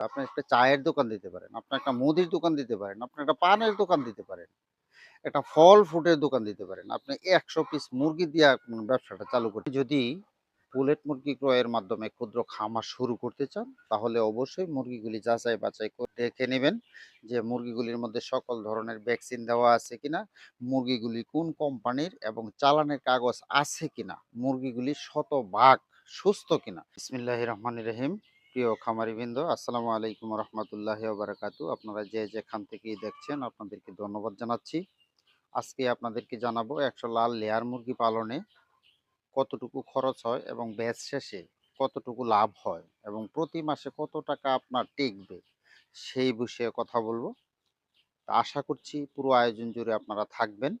আপনি একটা চায়ের দোকান দিতে পারেন, আপনি একটা মুদির দোকান দিতে পারেন, আপনি একটা পানের দোকান দিতে পারেন, একটা ফল ফ্রুটের দোকান দিতে পারেন। আপনি ১০০ পিস মুরগি দিয়া ব্যবসাটা চালু করতে যদি পুলেট মুরগি ক্রয়ের মাধ্যমে ক্ষুদ্র খামার শুরু করতে চান, তাহলে অবশ্যই মুরগিগুলি যাচাই বাছাই করে দেখে নেবেন যে মুরগিগুলির মধ্যে সকল ধরনের ভ্যাকসিন দেওয়া আছে কিনা, মুরগিগুলি কোন কোম্পানির এবং চালানের কাগজ আছে কিনা, মুরগিগুলি শত শতভাগ সুস্থ কিনা। বিসমিল্লাহির রহমানির রহিম। প্রিয় খামারিবৃন্দ, আসসালামু আলাইকুম রহমতুল্লাহি ওবারাকাতু। আপনারা যে যেখান থেকেই দেখছেন আপনাদেরকে ধন্যবাদ জানাচ্ছি। আজকে আপনাদেরকে জানাব ১০০ লাল লেয়ার মুরগি পালনে কতটুকু খরচ হয় এবং ব্যাচ শেষে কতটুকু লাভ হয় এবং প্রতি মাসে কত টাকা আপনার টিকবে সেই বিষয়ে কথা বলব। আশা করছি পুরো আয়োজন জুড়ে আপনারা থাকবেন।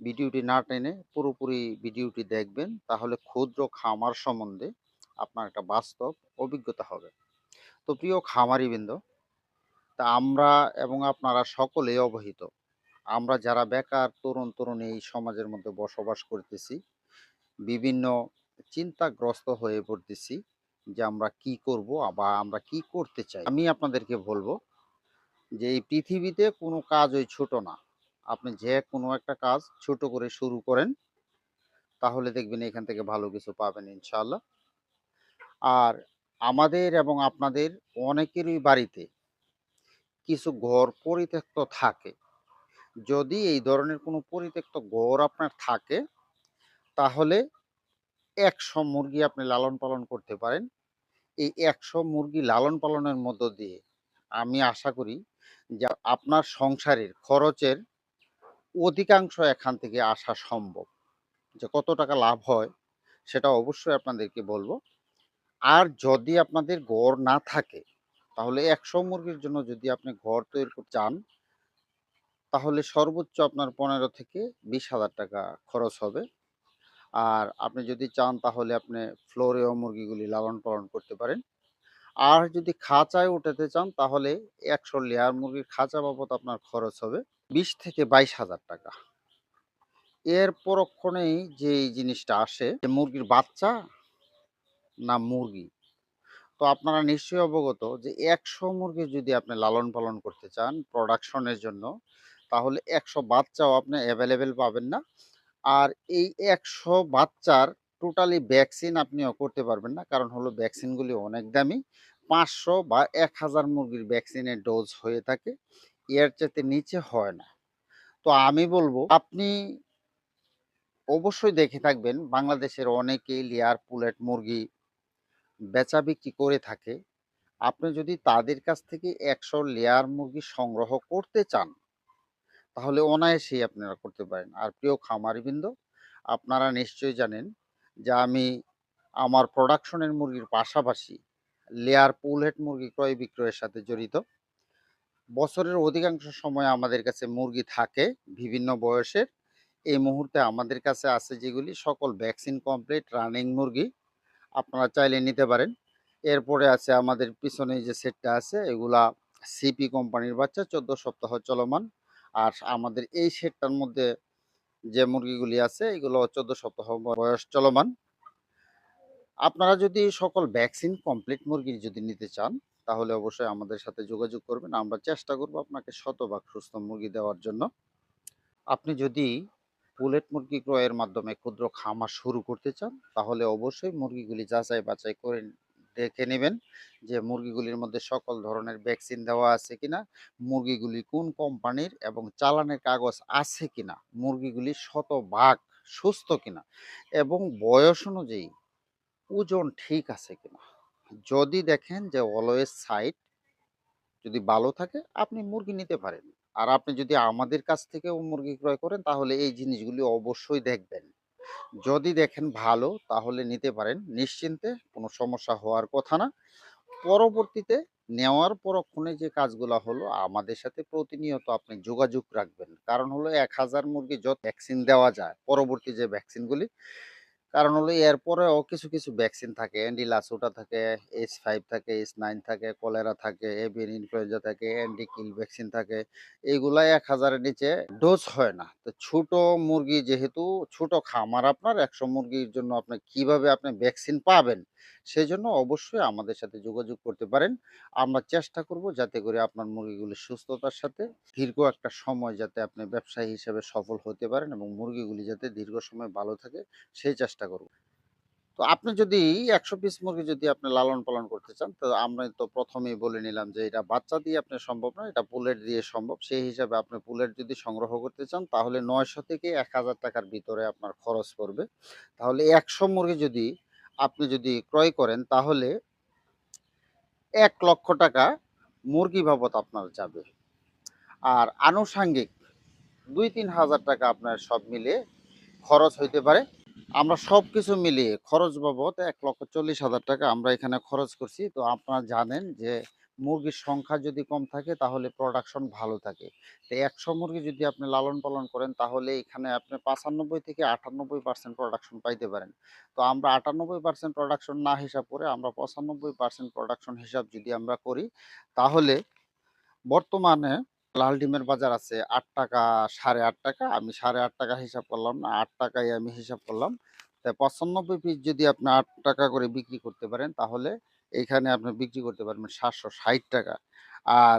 ভিডিওটি না টেনে পুরোপুরি ভিডিওটি দেখবেন তাহলে ক্ষুদ্র খামার সম্বন্ধে আপনার একটা বাস্তব অভিজ্ঞতা হবে। তো প্রিয় খামারিবৃন্দ, তা আমরা এবং আপনারা সকলেই অবহিত। আমরা যারা বেকার তরুণ-তরুণী এই সমাজের মধ্যে বসবাস করতেছি, বিভিন্ন চিন্তাগ্রস্ত হয়ে পড়তেছি যে আমরা কি করব বা আমরা কি করতে চাই। আমি আপনাদেরকে বলব যে এই পৃথিবীতে কোনো কাজ ওই ছোট না। আপনি যে কোনো একটা কাজ ছোট করে শুরু করেন, তাহলে দেখবেন এখান থেকে ভালো কিছু পাবেন ইনশাআল্লাহ। আর আমাদের এবং আপনাদের অনেকেরই বাড়িতে কিছু ঘর পরিত্যক্ত থাকে। যদি এই ধরনের কোনো পরিত্যক্ত ঘর আপনার থাকে, তাহলে ১০০ মুরগি আপনি লালন-পালন করতে পারেন। এই ১০০ মুরগি লালন-পালনের মধ্য দিয়ে আমি আশা করি যে আপনার সংসারের খরচের অধিকাংশ এখান থেকে আসা সম্ভব। যে কত টাকা লাভ হয় সেটা অবশ্যই আপনাদেরকে বলব। আর যদি আপনাদের ঘর না থাকে, তাহলে ১০০ মুরগির জন্য যদি আপনি ঘর তৈরি করতে চান, তাহলে সর্বোচ্চ আপনার ১৫ থেকে ২০,০০০ টাকা খরচ হবে। আর আপনি যদি চান তাহলে আপনি ফ্লোরেও মুরগিগুলি লালন-পালন করতে পারেন। আর যদি খাঁচায় উঠাতে চান তাহলে ১০০ লেয়ার মুরগির খাঁচা বাবদ আপনার খরচ হবে ২০ থেকে ২২,০০০ টাকা। এর পরক্ষণেই যে জিনিসটা আসে মুরগির বাচ্চা না মুরগি। তো আপনারা নিশ্চয়ই অবগত যে ১০০ মুরগি যদি আপনি লালন-পালন করতে চান প্রোডাকশনের জন্য, তাহলে ১০০ বাচ্চাও আপনি অ্যাভেলেবেল পাবেন না। আর এই ১০০ বাচ্চার টোটালি ভ্যাকসিন আপনিও করতে পারবেন না। কারণ হলো ভ্যাকসিনগুলি অনেক দামি। ৫০০ বা ১০০০ মুরগির ভ্যাকসিনের ডোজ হয়ে থাকে। এর চাইতে নিচে হয় না। তো আমি বলব আপনি অবশ্যই দেখে থাকবেন বাংলাদেশের অনেকেই লেয়ার পুলেট মুরগি বেচা-বিক্রি করে থাকে। আপনি যদি তাদের কাছ থেকে ১০০ লেয়ার মুরগি সংগ্রহ করতে চান, তাহলে অনায়াসেই আপনারা করতে পারেন। আর প্রিয় খামারিবৃন্দ, আপনারা নিশ্চয়ই জানেন যে আমি আমার প্রোডাকশনের মুরগির পাশাপাশি লেয়ার পুলেট মুরগি ক্রয় বিক্রয়ের সাথে জড়িত। বছরের অধিকাংশ সময় আমাদের কাছে মুরগি থাকে বিভিন্ন বয়সের। এই মুহূর্তে আমাদের কাছে আছে যেগুলি সকল ভ্যাকসিন কমপ্লিট রানিং মুরগি। আপনারা চাইলে নিতে পারেন। এরপরে আছে আমাদের পিছনে যে সেটটা আছে এগুলা সিপি কোম্পানির বাচ্চা ১৪ সপ্তাহ চলমান। আর আমাদের এই সেটটার মধ্যে যে মুরগিগুলি আছে এগুলো ১৪ সপ্তাহ বয়স চলমান। আপনারা যদি সকল ভ্যাকসিন কমপ্লিট মুরগি যদি নিতে চান, তাহলে অবশ্যই আমাদের সাথে যোগাযোগ করবেন। আমরা চেষ্টা করব আপনাকে শতভাগ সুস্থ মুরগি দেওয়ার জন্য। আপনি যদি পুলেট মুরগি ক্রয়ের মাধ্যমে ক্ষুদ্র খামার শুরু করতে চান, তাহলে অবশ্যই মুরগিগুলি যাচাই বাছাই করে দেখে নিবেন যে মুরগিগুলির মধ্যে সকল ধরনের ভ্যাকসিন দেওয়া আছে কিনা, মুরগিগুলি কোন কোম্পানির এবং চালানের কাগজ আছে কিনা, মুরগিগুলি শত শতভাগ সুস্থ কিনা এবং বয়স অনুযায়ী ওজন ঠিক আছে কিনা। যদি দেখেন যে অলওয়েজ সাইট যদি ভালো থাকে আপনি মুরগি নিতে পারেন। আর আপনি যদি আমাদের কাছ থেকেও মুরগি ক্রয় করেন, তাহলে এই জিনিসগুলি অবশ্যই দেখবেন। যদি দেখেন ভালো, তাহলে নিতে পারেন নিশ্চিন্তে কোনো সমস্যা হওয়ার কথা না। পরবর্তীতে নেওয়ার পরক্ষণে যে কাজগুলো হলো, আমাদের সাথে প্রতিনিয়ত আপনি যোগাযোগ রাখবেন। কারণ হলো ১০০০ মুরগি যত ভ্যাকসিন দেওয়া যায়, পরবর্তী যে ভ্যাকসিনগুলি কারণ হলো এরপরেও কিছু, কিছু ভ্যাকসিন থাকে অ্যান্ডি-লাসোটা থাকে, এইচ ফাইভ থাকে, এইচ নাইন থাকে, কলেরা থাকে, এভিয়ান ইনফ্লুয়েঞ্জা থাকে, অ্যান্টি-কিল ভ্যাকসিন থাকে। এগুলা ১০০০ এর নিচে ডোজ হয় না। তো ছোট মুরগি যেহেতু ছোট খামার আপনার ১০০ মুরগির জন্য আপনি কীভাবে আপনি ভ্যাকসিন পাবেন সেই জন্য অবশ্যই আমাদের সাথে যোগাযোগ করতে পারেন। আমরা চেষ্টা করব যাতে করে আপনার মুরগিগুলি সুস্থতার সাথে দীর্ঘ একটা সময় যাতে আপনি ব্যবসায়ী হিসেবে সফল হতে পারেন এবং মুরগিগুলি যাতে দীর্ঘ সময় ভালো থাকে সেই চেষ্টা করব। তো আপনি যদি ১০০ পিস মুরগি যদি আপনি লালন-পালন করতে চান, তো আমরা তো ১ম এই বলে নিলাম যে এটা বাচ্চা দিয়ে আপনার সম্ভব না, এটা পুলেট দিয়ে সম্ভব। সেই হিসাবে আপনি পুলেট যদি সংগ্রহ করতে চান তাহলে ৯০০ থেকে ৳১,০০০ র ভিতরে আপনার খরচ পড়বে। তাহলে ১০০ মুরগি যদি আপনি যদি ক্রয় করেন তাহলে ৳১,০০,০০০ মুরগি বাবদ আপনার যাবে। আর আনুষাঙ্গিক দুই তিন হাজার টাকা আপনার সব মিলিয়ে খরচ হইতে পারে। আমরা সব কিছু মিলিয়ে খরচ বাবদ ৳১,৪০,০০০ আমরা এখানে খরচ করছি। তো আপনারা জানেন যে মুরগির সংখ্যা যদি কম থাকে তাহলে প্রোডাকশন ভালো থাকে। তো ১০০ মুরগি যদি আপনি লালন-পালন করেন তাহলে এখানে আপনি ৯৫ থেকে ৯৮% প্রোডাকশন পাইতে পারেন। তো আমরা ৯৮% প্রোডাকশন না হিসাব করে আমরা ৯৫% প্রোডাকশন হিসাব যদি আমরা করি তাহলে বর্তমানে লাল ডিমের বাজার আছে ৳৮ ৳৮.৫ আমি ৳৮.৫ হিসাব করলাম না, ৳৮ য় আমি হিসাব করলাম। তা ৯৫ পিস যদি আপনি আট টাকা করে বিক্রি করতে পারেন তাহলে এইখানে আপনি বিক্রি করতে পারবেন ৳৭৬০ আর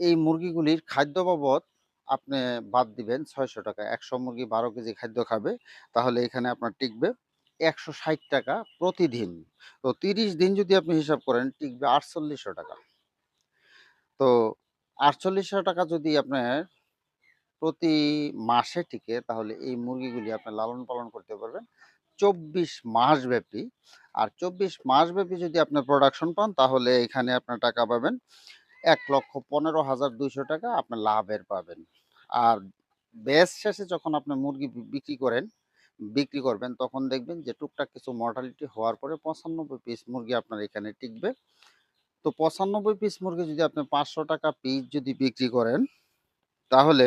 এই মুরগিগুলির খাদ্য বাবদ আপনি বাদ দিবেন ৳৬০০ ১০০ মুরগি ১২ কেজি খাদ্য খাবে তাহলে এখানে আপনার টিকবে ৳১৬০ প্রতিদিন। তো ৩০ দিন যদি আপনি হিসাব করেন টিকবে ৳৪৮০০ তো ৳৪৮০০ যদি আপনার প্রতি মাসে টিকে তাহলে এই মুরগিগুলি আপনি লালন-পালন করতে পারবেন ২৪ মাসব্যাপী। আর ২৪ মাসব্যাপী যদি আপনি প্রোডাকশন পান তাহলে এখানে আপনার টাকা পাবেন ৳১,১৫,২০০ আপনি লাভের পাবেন। আর ব্যাচ শেষে যখন আপনি মুরগি বিক্রি করেন বিক্রি করবেন তখন দেখবেন যে টুকটাক কিছু মর্টালিটি হওয়ার পরে ৯৫ পিস মুরগি আপনার এখানে টিকবে। তো ৯৫ পিস মুরগি যদি আপনি ৳৫০০ পিস যদি বিক্রি করেন তাহলে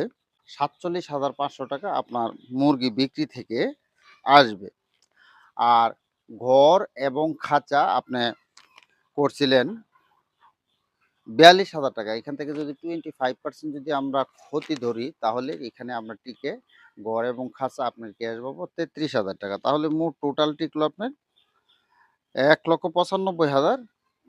৳৪৭,৫০০ আপনার মুরগি বিক্রি থেকে আসবে। আর ঘর এবং খাঁচা আপনি করছিলেন ৳৪২,০০০ এখান থেকে যদি 25% যদি আমরা ক্ষতি ধরি তাহলে এখানে আপনার টিকে ঘর এবং খাঁচা আপনার ক্যাশ বাবদ ৳৩৩,০০০ তাহলে মোট টোটাল টিকলো আপনার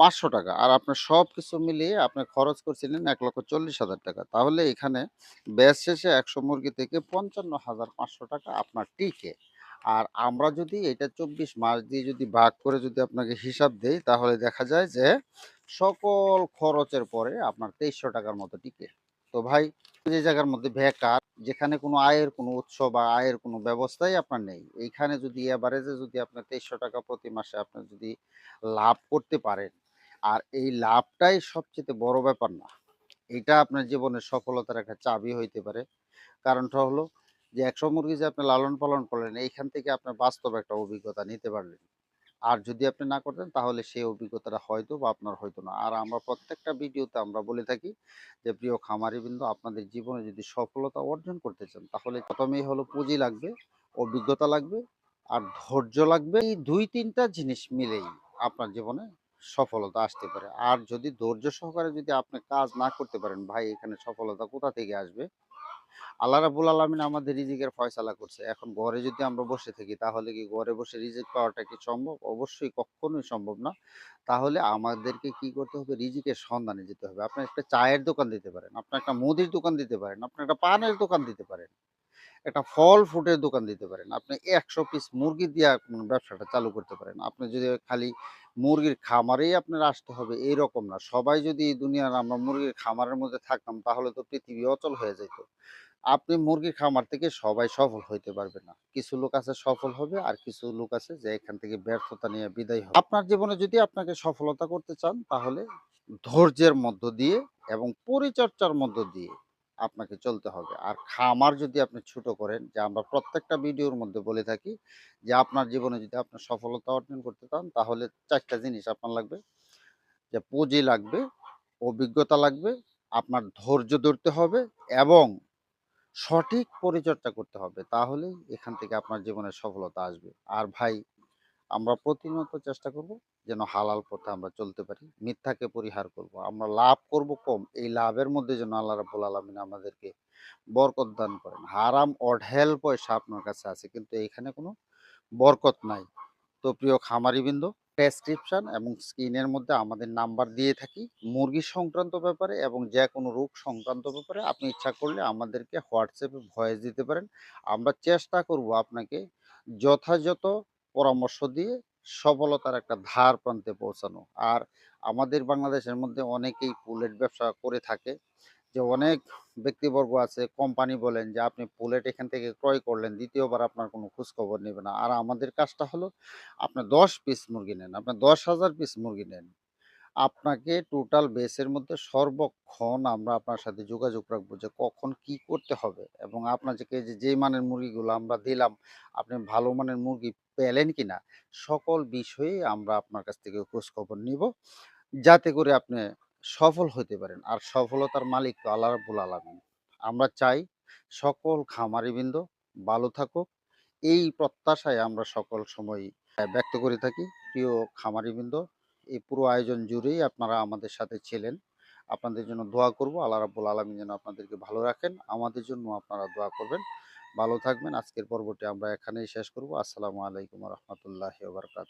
৳১,৯৫,৫০০ আর আপনার সব কিছু মিলিয়ে আপনি খরচ করছিলেন ৳১,৪০,০০০ তাহলে এখানে ব্যাস শেষে ১০০ মুরগি থেকে ৳৫৫,৫০০ আপনার টিকে। আর আমরা যদি এটা ২৪ মাস দিয়ে যদি ভাগ করে যদি আপনাকে হিসাব দেই তাহলে দেখা যায় যে সকল খরচের পরে আপনার তেইশশো টাকার মতো টিকে। তো ভাই যে জায়গার মধ্যে বেকার যেখানে কোনো আয়ের কোনো উৎস বা আয়ের কোনো ব্যবস্থাই আপনার নেই। এইখানে যদি এভারেজে যদি আপনার ৳২৩০০ প্রতি মাসে আপনি যদি লাভ করতে পারেন আর এই লাভটাই সবচেয়ে বড় ব্যাপার না। এটা আপনার জীবনের সফলতার একটা চাবি হইতে পারে। কারণটা হলো যে ১০০ মুরগি যে আপনি লালন-পালন করলেন এইখান থেকে আপনার বাস্তব একটা অভিজ্ঞতা নিতে পারলেন। আর যদি আপনি না করতেন তাহলে সেই অভিজ্ঞতাটা হয়তো বা আপনার হয়তো না। আর আমরা প্রত্যেকটা ভিডিওতে আমরা বলে থাকি যে প্রিয় খামারিবৃন্দ আপনাদের জীবনে যদি সফলতা অর্জন করতে চান তাহলে প্রথমেই হলো পুঁজি লাগবে, অভিজ্ঞতা লাগবে আর ধৈর্য লাগবে। এই দুই তিনটা জিনিস মিলেই আপনার জীবনে সফলতা আসতে পারে। আর যদি ধৈর্য সহকারে যদি আপনি কাজ না করতে পারেন ভাই এখানে সফলতা কোথা থেকে আসবে? আল্লাহ রাব্বুল আলামিন আমাদের রিজিকের ফয়সালা করছে। এখন ঘরে যদি আমরা বসে থাকি তাহলে কি ঘরে বসে রিজিক পাওয়াটা কি সম্ভব? অবশ্যই কক্ষনোই সম্ভব না। তাহলে আমাদেরকে কি করতে হবে? রিজিকের সন্ধানে যেতে হবে। আপনি একটা চায়ের দোকান দিতে পারেন, আপনি একটা মুদির দোকান দিতে পারেন, আপনি একটা পানের দোকান দিতে পারেন, একটা ফল ফ্রুটের দোকান দিতে পারেন। আপনি ১০০ পিস মুরগি দিয়া ব্যবসাটা চালু করতে পারেন। আপনি যদি খালি মুরগির খামারেই আপনার আসতে হবে, এইরকম না। সবাই যদি দুনিয়ার আমরা মুরগির খামারের মধ্যে থাকতাম, তাহলে তো পৃথিবী অচল হয়ে যেত আপনি মুরগির খামার থেকে সবাই সফল হইতে পারবে না। কিছু লোক আছে সফল হবে, আর কিছু লোক আছে যে এখান থেকে ব্যর্থতা নিয়ে বিদায় হবে। আপনার জীবনে যদি আপনাকে সফলতা করতে চান, তাহলে ধৈর্যের মধ্য দিয়ে এবং পরিচর্যার মধ্য দিয়ে আপনাকে চলতে হবে। আর খামার যদি আপনি ছোট করেন যে আমরা প্রত্যেকটা ভিডিওর মধ্যে বলে থাকি যে আপনার জীবনে যদি আপনার সফলতা অর্জন করতে চান তাহলে চারটা জিনিস আপনার লাগবে। যে পুঁজি লাগবে, অভিজ্ঞতা লাগবে, আপনার ধৈর্য ধরতে হবে এবং সঠিক পরিচর্যা করতে হবে। তাহলেই এখান থেকে আপনার জীবনে সফলতা আসবে। আর ভাই আমরা প্রতিনিয়ত চেষ্টা করব যেন হালাল পথে আমরা চলতে পারি। মিথ্যাকে পরিহার করব। আমরা লাভ করব কম। এই লাভের মধ্যে যেন আল্লাহ রাব্বুল আলামিন আমাদেরকে বরকত দান করেন। হারাম অঢেল পয়সা আপনার কাছে আছে, কিন্তু এইখানে কোনো বরকত নাই। তো প্রিয় খামারিবৃন্দ ডেসক্রিপশন এবং স্ক্রিনের মধ্যে আমাদের নাম্বার দিয়ে থাকি মুরগি সংক্রান্ত ব্যাপারে এবং যে কোনো রোগ সংক্রান্ত ব্যাপারে আপনি ইচ্ছা করলে আমাদেরকে হোয়াটসঅ্যাপে ভয়েস দিতে পারেন আমরা চেষ্টা করব আপনাকে যথাযথ পরামর্শ দিয়ে সফলতার একটা ধার প্রান্তে পৌঁছানো। আর আমাদের বাংলাদেশের মধ্যে অনেকেই পুলেট ব্যবসা করে থাকে। যে অনেক ব্যক্তিবর্গ আছে, কোম্পানি বলেন যে আপনি পুলেট এখান থেকে ক্রয় করলেন, দ্বিতীয়বার আপনার কোনো খোঁজখবর নেবে না। আর আমাদের কাজটা হলো, আপনি দশ পিস মুরগি নেন, আপনি দশ হাজার পিস মুরগি নেন। আপনাকে টোটাল বেসের মধ্যে সর্বক্ষণ আমরা আপনার সাথে যোগাযোগ রাখব যে কখন কি করতে হবে এবং আপনাকে যে যে মানের মুরগিগুলো আমরা দিলাম, আপনি ভালো মানের মুরগি পেলেন কিনা, সকল বিষয়ে আমরা আপনার কাছ থেকে খোঁজখবর নিব। যাতে করে আপনি সফল হতে পারেন। আর সফলতার মালিক তো আল্লাহ রাব্বুল আলামিন। আমরা চাই সকল খামারিবৃন্দ ভালো থাকুক। এই প্রত্যাশায় আমরা সকল সময় ব্যক্ত করে থাকি। প্রিয় খামারিবৃন্দ এই পুরো আয়োজন জুড়েই আপনারা আমাদের সাথে ছিলেন। আপনাদের জন্য দোয়া করব। আল্লাহ রাব্বুল আলমী যেন আপনাদেরকে ভালো রাখেন। আমাদের জন্য আপনারা দোয়া করবেন। ভালো থাকবেন। আজকের পর্বটি আমরা এখানেই শেষ করব। আসসালামু আলাইকুম রহমতুল্লাহ বারকাত